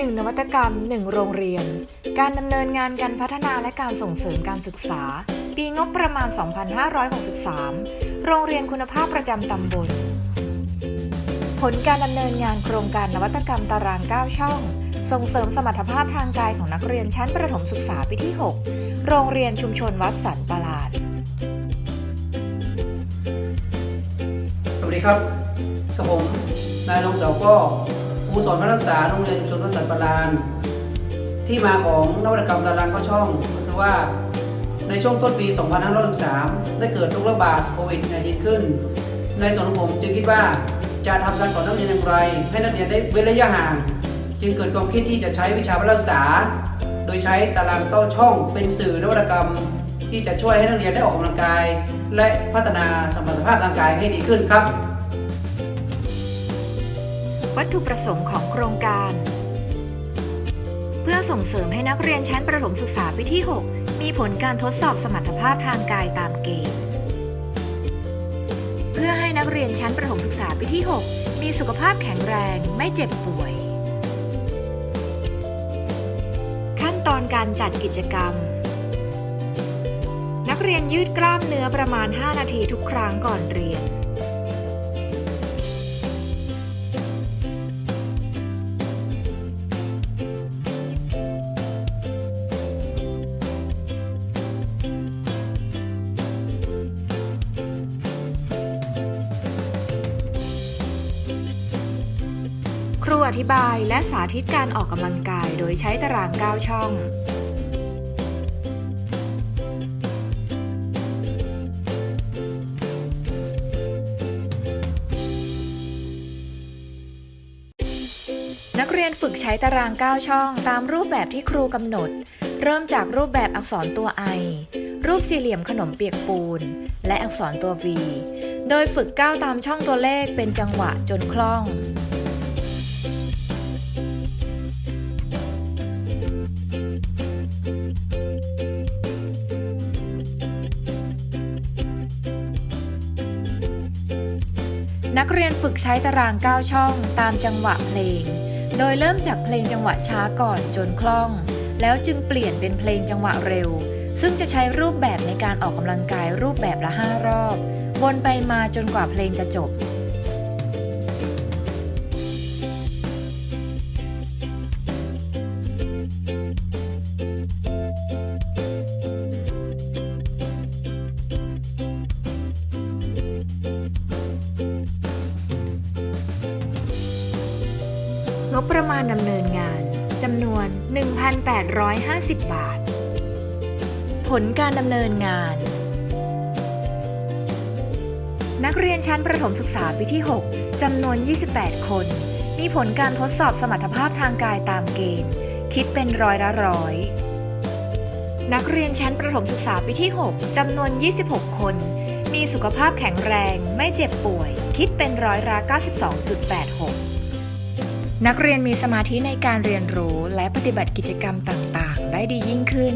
1 นวัตกรรม 1 โรงเรียน การดำเนินงานการพัฒนาและการส่งเสริมการศึกษา ปีงบประมาณ 2563 โรงเรียนคุณภาพประจำตำบล ผลการดำเนินงานโครงการนวัตกรรมตาราง 9 ช่อง ส่งเสริมสมรรถภาพทางกายของนักเรียนชั้นประถมศึกษาปีที่ 6 โรงเรียนชุมชนวัดสันประหลาด สวัสดีครับกับผมนายรงเสาก็ รูสอนพระรักษาโรงเรียนชุมชนวัดสันปราน ที่มาของนวัตกรรมตารางก็ช่องก็คือว่าในช่วงต้นปี 2563 ได้เกิดโรคระบาดโควิด -19 ขึ้น ในส่วนของผมจึงคิดว่าจะทำการสอนนักเรียนอย่างไร ให้นักเรียนได้เว้นระยะห่าง จึงเกิดความคิดที่จะใช้วิชาพระรักษา โดยใช้ตารางเก้าช่องเป็นสื่อนวัตกรรม ที่จะช่วยให้นักเรียนได้ออกกำลังกาย และพัฒนาสมรรถภาพร่างกายให้ดีขึ้นครับ วัตถุประสงค์ของโครงการ เพื่อส่งเสริมให้นักเรียนชั้นประถมศึกษาปีที่ 6 มีผลการทดสอบสมรรถภาพทางกายตามเกณฑ์ เพื่อให้นักเรียนชั้นประถมศึกษาปีที่ 6 มีสุขภาพแข็งแรงไม่เจ็บป่วย ขั้นตอนการจัดกิจกรรม นักเรียนยืดกล้ามเนื้อประมาณ 5 นาทีทุกครั้งก่อนเรียน ครูอธิบายและสาธิตการออกกำลังกายโดยใช้ตาราง 9 ช่อง นักเรียนฝึกใช้ตาราง 9 ช่อง ตามรูปแบบที่ครูกำหนด เริ่มจากรูปแบบอักษรตัว I รูปสี่เหลี่ยมขนมเปียกปูน และอักษรตัว V โดยฝึกก้าวตามช่องตัวเลขเป็นจังหวะจนคล่อง นักเรียนฝึกใช้ตาราง 9 ช่องตามจังหวะเพลง โดยเริ่มจากเพลงจังหวะช้าก่อนจนคล่อง แล้วจึงเปลี่ยนเป็นเพลงจังหวะเร็ว ซึ่งจะใช้รูปแบบในการออกกำลังกายรูปแบบละ 5 รอบ วนไปมาจนกว่าเพลงจะจบ งบประมาณดำเนินงานจำนวน 1,850 บาท ผลการดำเนินงาน นักเรียนชั้นประถมศึกษาปีที่ 6 จำนวน 28 คน มีผลการทดสอบสมรรถภาพทางกายตามเกณฑ์ คิดเป็นร้อยละร้อย นักเรียนชั้นประถมศึกษาปีที่ 6 จำนวน 26 คน มีสุขภาพแข็งแรง ไม่เจ็บป่วย คิดเป็นร้อยละ92.86 นักเรียนมีสมาธิในการเรียนรู้และปฏิบัติกิจกรรมต่าง ๆ ได้ดียิ่งขึ้น